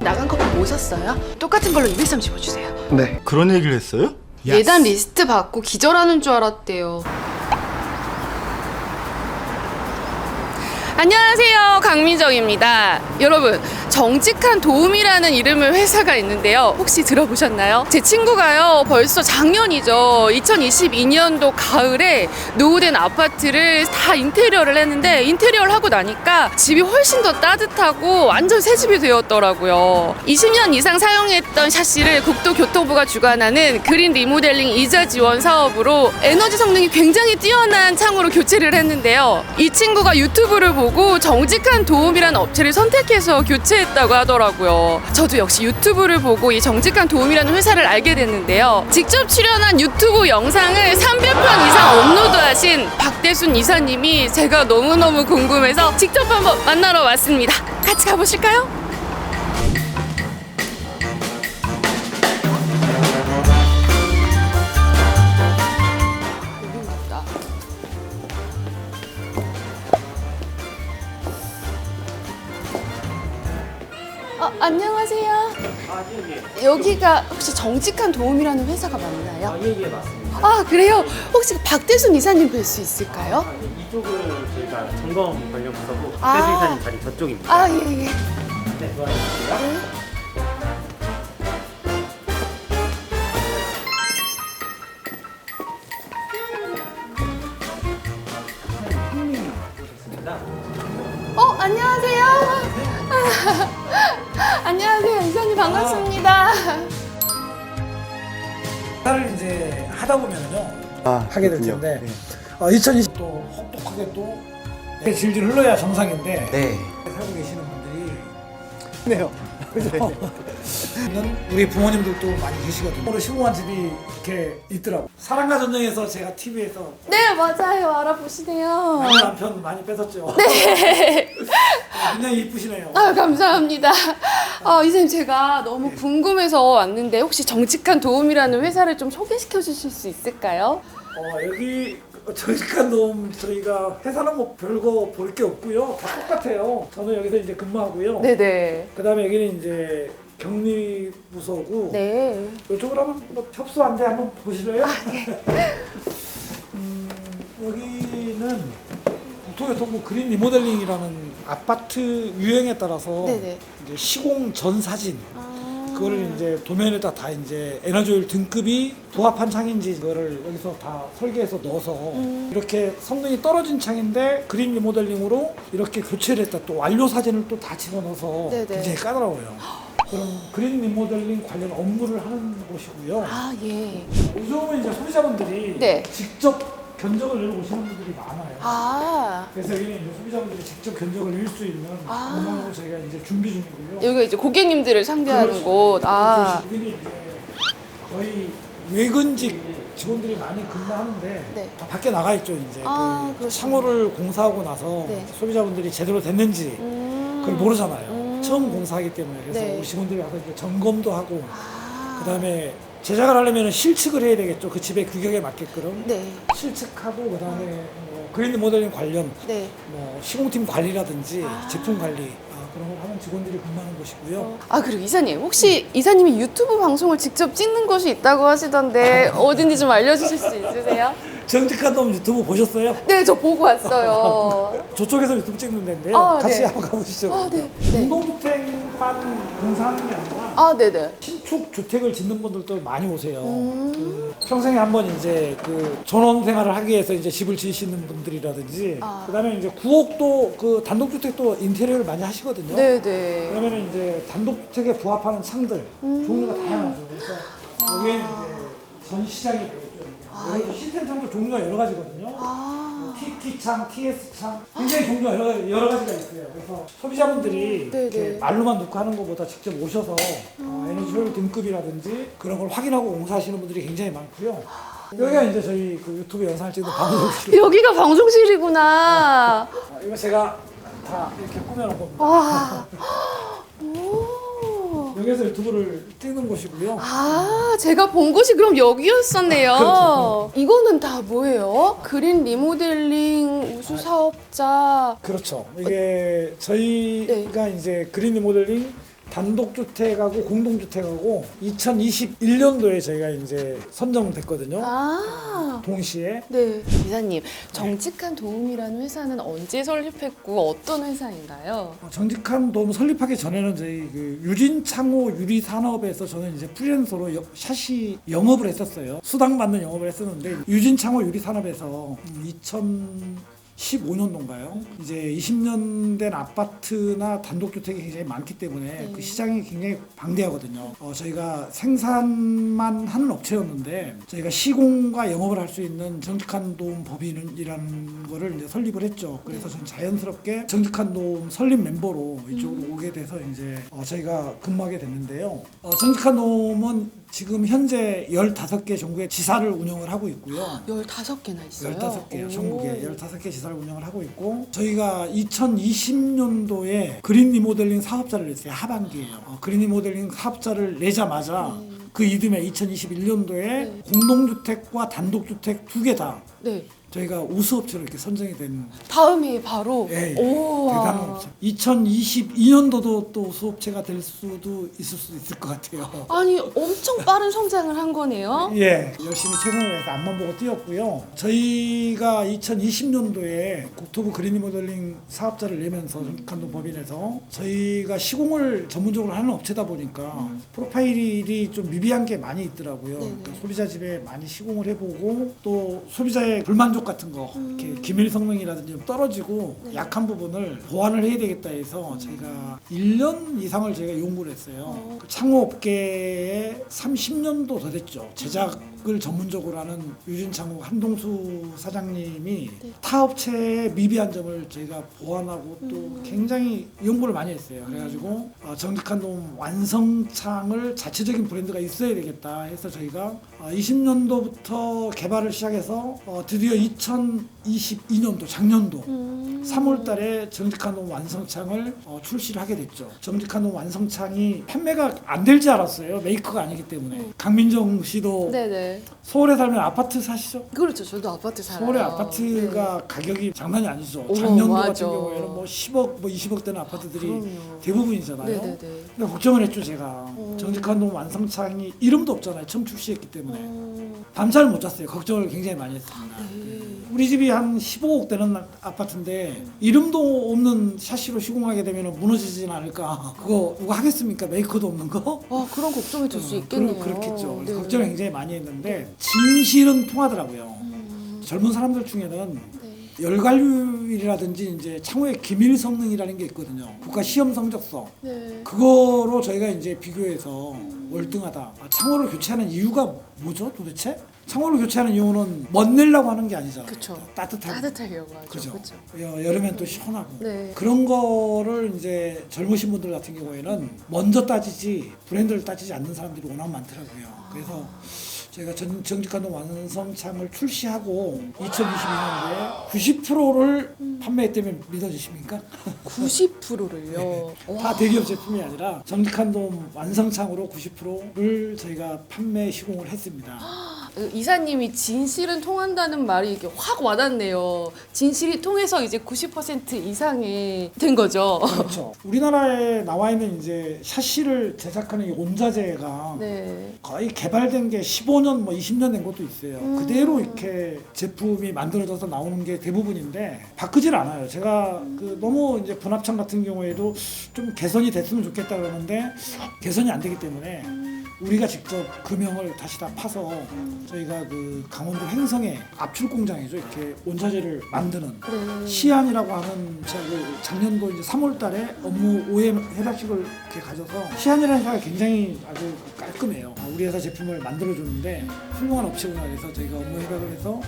나간 커피 뭐 샀어요? 똑같은 걸로 230원 주세요. 네. 그런 얘기를 했어요? 예단 리스트 받고 기절하는 줄 알았대요. 안녕하세요. 강민정입니다. 여러분, 정직한 도움이라는 이름의 회사가 있는데요. 혹시 들어보셨나요? 제 친구가요, 벌써 작년이죠. 2022년도 가을에 노후된 아파트를 다 인테리어를 했는데, 인테리어를 하고 나니까 집이 훨씬 더 따뜻하고 완전 새 집이 되었더라고요. 20년 이상 사용했던 샤시를 국토교통부가 주관하는 그린 리모델링 이자 지원 사업으로 에너지 성능이 굉장히 뛰어난 창으로 교체를 했는데요. 이 친구가 유튜브를 보고 정직한 도움이라는 업체를 선택해서 교체했다고 하더라고요. 저도 역시 유튜브를 보고 이 정직한 도움이라는 회사를 알게 됐는데요. 직접 출연한 유튜브 영상을 300편 이상 업로드하신 박대순 이사님이 제가 너무너무 궁금해서 직접 한번 만나러 왔습니다. 같이 가보실까요? 여기가 혹시 정직한 도움이라는 회사가 맞나요? 아, 예, 예, 맞습니다. 아, 그래요? 혹시 박대순 이사님 뵐 수 있을까요? 아, 예, 이쪽은 저희가 점검 관련 부서고 아. 박대수 이사님 자리 저쪽입니다. 아, 예, 예. 네, 도와드릴게요. 어, 안녕하세요. 안녕하세요. 이사님 반갑습니다. 사를 이제 하다 보면은요 아, 하게 될 그렇군요. 텐데 네. 어, 2020 또 혹독하게 또 질질 흘러야 정상인데 네. 살고 계시는 분들이 네요. 그죠? 는 우리 부모님들도 많이 계시거든요. 오늘 시공한 집이 이렇게 있더라고. 사랑과 전쟁에서 제가 TV에서 네, 맞아요. 알아보시네요. 남편 많이 뺏었죠. 네. 굉장히 이쁘시네요. 아, 감사합니다. 아, 이사님 제가 너무 궁금해서 왔는데 혹시 정직한 도움이라는 회사를 좀 소개시켜 주실 수 있을까요? 어, 여기 정직한 도움 저희가 회사는 뭐 별거 볼 게 없고요. 다 똑같아요. 저는 여기서 이제 근무하고요. 네네. 그다음에 여기는 이제 격리 부서고 네. 이쪽으로 한번 뭐 협소 안대 한번 보실래요? 음, 여기는 국토교통부 그린 리모델링이라는 아파트 유형에 따라서 네네. 이제 시공 전 사진 아. 그거를 이제 도면에다 다 이제 에너지오일 등급이 부합한 창인지 그거를 여기서 다 설계해서 넣어서 음. 이렇게 성능이 떨어진 창인데 그린 리모델링으로 이렇게 교체를 했다 또 완료 사진을 또 다 집어넣어서 네네. 굉장히 까다로워요. 그럼 그린 리모델링 관련 업무를 하는 곳이고요. 아, 예. 요즘은 이제 소비자분들이 네. 직접 견적을 내러 오시는 분들이 많아요. 아. 그래서 여기는 이제 소비자분들이 직접 견적을 낼 수 있는 아. 공간으로 저희가 이제 준비 중이고요. 여기가 이제 고객님들을 상대하는 그렇죠. 곳. 아. 여기는 이제 거의 외근직 직원들이 많이 근무하는데 네. 다 밖에 나가 있죠 이제 아, 그. 창호를 공사하고 나서 네. 소비자분들이 제대로 됐는지 음. 그걸 모르잖아요. 음. 처음 공사하기 때문에 그래서 네. 우리 직원들이 와서 이제 점검도 하고 아. 그다음에 제작을 하려면 실측을 해야 되겠죠. 그 집의 규격에 맞게끔 네. 실측하고 그다음에 뭐 그랜드 모델링 관련 네. 뭐 시공팀 관리라든지 아. 제품 관리 아, 그런 걸 하는 직원들이 근무하는 곳이고요. 아 그리고 이사님 혹시 이사님이 유튜브 방송을 직접 찍는 곳이 있다고 하시던데 어딘지 좀 알려주실 수 있으세요? 정직한 놈 유튜브 보셨어요? 네 저 보고 왔어요. 저쪽에서 유튜브 찍는 데인데 요. 아, 같이 네. 한번 가보시죠. 아 네. 네. 공동주택 만 공사하는 게 아니라 아 네네. 신축 주택을 짓는 분들도 많이 오세요. 음. 그 평생에 한 번 이제 그 전원 생활을 하기 위해서 이제 집을 지으시는 분들이라든지 아. 그다음에 이제 구옥도 그 단독주택도 인테리어를 많이 하시거든요. 네네. 그러면 이제 단독주택에 부합하는 창들 음. 종류가 다양하죠. 그래서 여기에는 이제 전 시장이 되겠죠. 여기 시스템 창도 종류가 여러 가지거든요. 아 TT 창, TS 창 굉장히 종류가 여러, 여러 가지가 있어요. 그래서 소비자분들이 네네. 이렇게 말로만 듣고 하는 것보다 직접 오셔서 어, 에너지 효율 등급이라든지 그런 걸 확인하고 공사하시는 분들이 굉장히 많고요. 여기가 이제 저희 그 유튜브 영상을 찍는 방송실. 여기가 방송실이구나. 어, 이거 제가 다 이렇게 꾸며놓은 겁니다. 와. 오. 여기 여기에서 유튜브를 찍는 곳이고요. 아, 제가 본 곳이 그럼 여기였었네요. 그렇죠. 이거는 다 뭐예요? 그린 리모델링 우수 사업자. 그렇죠. 이게 저희가 이제 그린 리모델링 단독주택하고 공동주택하고 2021년도에 저희가 이제 선정됐거든요. 아. 동시에 네. 이사님, 정직한 도움이라는 회사는 언제 설립했고 어떤 회사인가요? 어, 정직한 도움 설립하기 전에는 저희 그 유진 창호 유리 산업에서 저는 이제 프리랜서로 여- 샤시 영업을 했었어요. 수당 받는 영업을 했었는데 유진 창호 유리 산업에서 2015년도인가요? 이제 20년 된 아파트나 단독주택이 굉장히 많기 때문에 네. 그 시장이 굉장히 방대하거든요. 어, 저희가 생산만 하는 업체였는데 저희가 시공과 영업을 할 수 있는 정직한 도움 법인이라는 거를 이제 설립을 했죠. 그래서 저는 자연스럽게 정직한 도움 설립 멤버로 이쪽으로 오게 돼서 이제 어, 저희가 근무하게 됐는데요. 어, 정직한 도움은 지금 현재 15개 전국에 지사를 운영을 하고 있고요. 15개나 있어요. 15개요. 오. 전국에 15개 지사를 운영을 하고 있고 저희가 2020년도에 그린 리모델링 사업자를 냈어요. 하반기에요. 어, 그린 리모델링 사업자를 내자마자 그 이듬해 2021년도에 네. 공동주택과 단독주택 두 개 다 네. 저희가 우수업체로 이렇게 선정이 된 다음이 바로 예, 예. 오. 대단한 업체. 2022년도도 또 수업체가 될 수도 있을 수도 있을 것 같아요. 아니, 엄청 빠른 성장을 한 거네요. 예, 열심히 최선을 해서 앞만 보고 뛰었고요. 저희가 2020년도에 국토부 그린 리모델링 사업자를 내면서 정직한동 법인에서 저희가 시공을 전문적으로 하는 업체다 보니까 프로파일이 좀 미비한 게 많이 있더라고요. 네네. 그러니까 소비자 집에 많이 시공을 해보고 또 소비자의 불만족 같은 거, 이렇게 기밀 성능이라든지 좀 떨어지고 약한 부분을 보완을 해야 되겠다 해서 저희가 1년 이상을 저희가 연구를 했어요. 그 창호업계에 30년도 더 됐죠. 제작 을 전문적으로 하는 유진창호 한동수 사장님이 타 업체의 미비한 점을 저희가 보완하고 또 굉장히 연구를 많이 했어요. 그래가지고 어, 정직한 도움 완성창을 자체적인 브랜드가 있어야 되겠다 해서 저희가 어, 20년도부터 개발을 시작해서 어, 드디어 2022년도 작년도 음. 3월 달에 정직한 놈 완성창을 어, 출시를 하게 됐죠. 정직한 놈 완성창이 판매가 안 될 줄 알았어요. 메이커가 아니기 때문에. 강민정 씨도 네네. 서울에 살면 아파트 사시죠? 그렇죠. 저도 아파트 살아요. 서울의 아파트가 가격이 장난이 아니죠. 어머, 작년도 맞아. 같은 경우에는 뭐 10억, 뭐 20억 되는 아파트들이 그럼요. 대부분이잖아요. 네네네. 근데 걱정을 했죠, 제가. 정직한 놈 완성창이 이름도 없잖아요. 처음 출시했기 때문에. 음, 밤잠을 못 잤어요. 걱정을 굉장히 많이 했습니다. 네. 우리 집이 한 15억 되는 아파트인데 이름도 없는 샤시로 시공하게 되면 무너지진 않을까? 그거 누가 하겠습니까? 메이커도 없는 거? 아, 그런 걱정이 들수 어, 있겠네요. 그렇, 그렇겠죠. 그래서 네. 걱정을 굉장히 많이 했는데 진실은 통하더라고요. 음, 젊은 사람들 중에는 네. 열관률이라든지 이제 창호의 기밀 성능이라는 게 있거든요. 국가 시험 성적서. 네. 그거로 저희가 이제 비교해서 월등하다. 아, 창호를 교체하는 이유가 뭐죠, 도대체? 창호를 교체하는 이유는 멋내려고 하는 게 아니잖아요. 그쵸. 따뜻하고. 따뜻하려고 하죠. 그죠. 여- 여름엔 또 시원하고. 네. 그런 거를 이제 젊으신 분들 같은 경우에는 먼저 따지지 브랜드를 따지지 않는 사람들이 워낙 많더라고요. 그래서 저희가 전, 정직한 완성창을 출시하고 2022년도에 90%를 판매했다면 믿어지십니까? 90%를요. 다 대기업 제품이 아니라 정직한 돔 완성창으로 90%를 저희가 판매 시공을 했습니다. 이사님이 진실은 통한다는 말이 이렇게 확 와닿네요. 진실이 통해서 이제 90% 이상이 된 거죠. 그렇죠. 우리나라에 나와 있는 이제 샤시를 제작하는 이 온자재가 네. 거의 개발된 게 15년 뭐 20년 된 것도 있어요. 음. 그대로 이렇게 제품이 만들어져서 나오는 게 대부분인데 바꾸질 않아요. 제가 그 너무 이제 분합창 같은 경우에도 좀 개선이 됐으면 좋겠다 그러는데 개선이 안 되기 때문에 우리가 직접 금형을 다시 다 파서 저희가 그 강원도 횡성에 압출 공장이죠. 이렇게 온자재를 만드는 네. 시안이라고 하는 제가 그 작년도 이제 3월 달에 업무 OM 해박식을 이렇게 가져서 시안이라는 회사가 굉장히 아주 깔끔해요. 어, 우리 회사 제품을 만들어주는데 훌륭한 업체구나 그래서 저희가 업무 협약을 해서 어,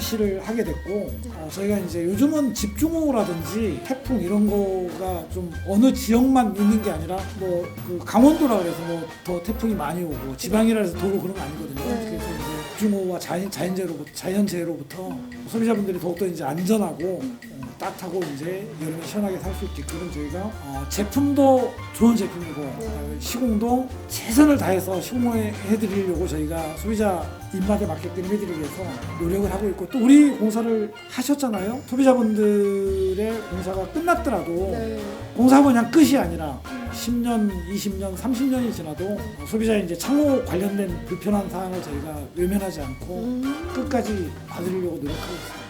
출시를 하게 됐고 어, 저희가 이제 요즘은 집중호우라든지 태풍 이런 거가 좀 어느 지역만 있는 게 아니라 뭐 그 강원도라 그래서 뭐 더 태풍이 많이 오고 지방이라 해서 도로 그런 거 아니거든요. 네. 그래서 이제 집중호우와 자연, 자연재해로부터, 자연재해로부터 소비자분들이 더욱더 이제 안전하고 어, 따뜻하고 이제 여름에 시원하게 살 수 있게끔 저희가 어, 제품도 좋은 제품이고 그다음에 시공도 최선을 다해서 시공해드리려고 저희가 소비자 입맛에 맞게끔 해드리기 위해서 노력을 하고 있고 또 우리 공사를 하셨잖아요. 소비자분들의 공사가 끝났더라도 네. 공사가 그냥 끝이 아니라 10년, 20년, 30년이 지나도 소비자의 이제 창호 관련된 불편한 사항을 저희가 외면하지 않고 음, 끝까지 봐드리려고 노력하고 있습니다.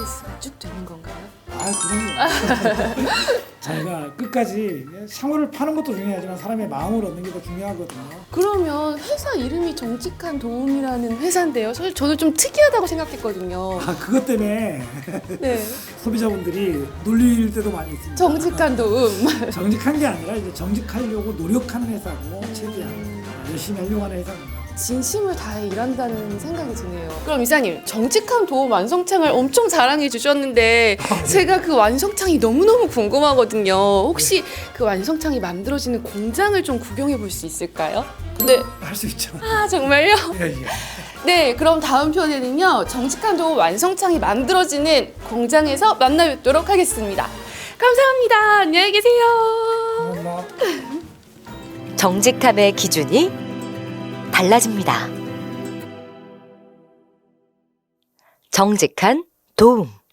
AS가 쭉 되는 건가요? 아, 그럼요. 저희가 끝까지 창호를 파는 것도 중요하지만 사람의 마음을 얻는 게 더 중요하거든요. 그러면 회사 이름이 정직한 도움이라는 회사인데요. 사실 저도 좀 특이하다고 생각했거든요. 아, 그것 때문에 네. 소비자분들이 놀릴 때도 많이 있습니다. 정직한 도움. 정직한 게 아니라 이제 정직하려고 노력하는 회사고 최대한 열심히 하려고 하는 회사입니다. 진심을 다해 일한다는 생각이 드네요. 그럼 이사님, 정직한 도움 완성창을 엄청 자랑해 주셨는데 제가 그 완성창이 너무너무 궁금하거든요. 혹시 그 완성창이 만들어지는 공장을 좀 구경해 볼 수 있을까요? 네. 할 수 있죠. 아, 정말요? 예, 예. 네, 그럼 다음 편에는요. 정직한 도움 완성창이 만들어지는 공장에서 만나 뵙도록 하겠습니다. 감사합니다. 안녕히 계세요. 정직함의 기준이 달라집니다. 정직한 도움.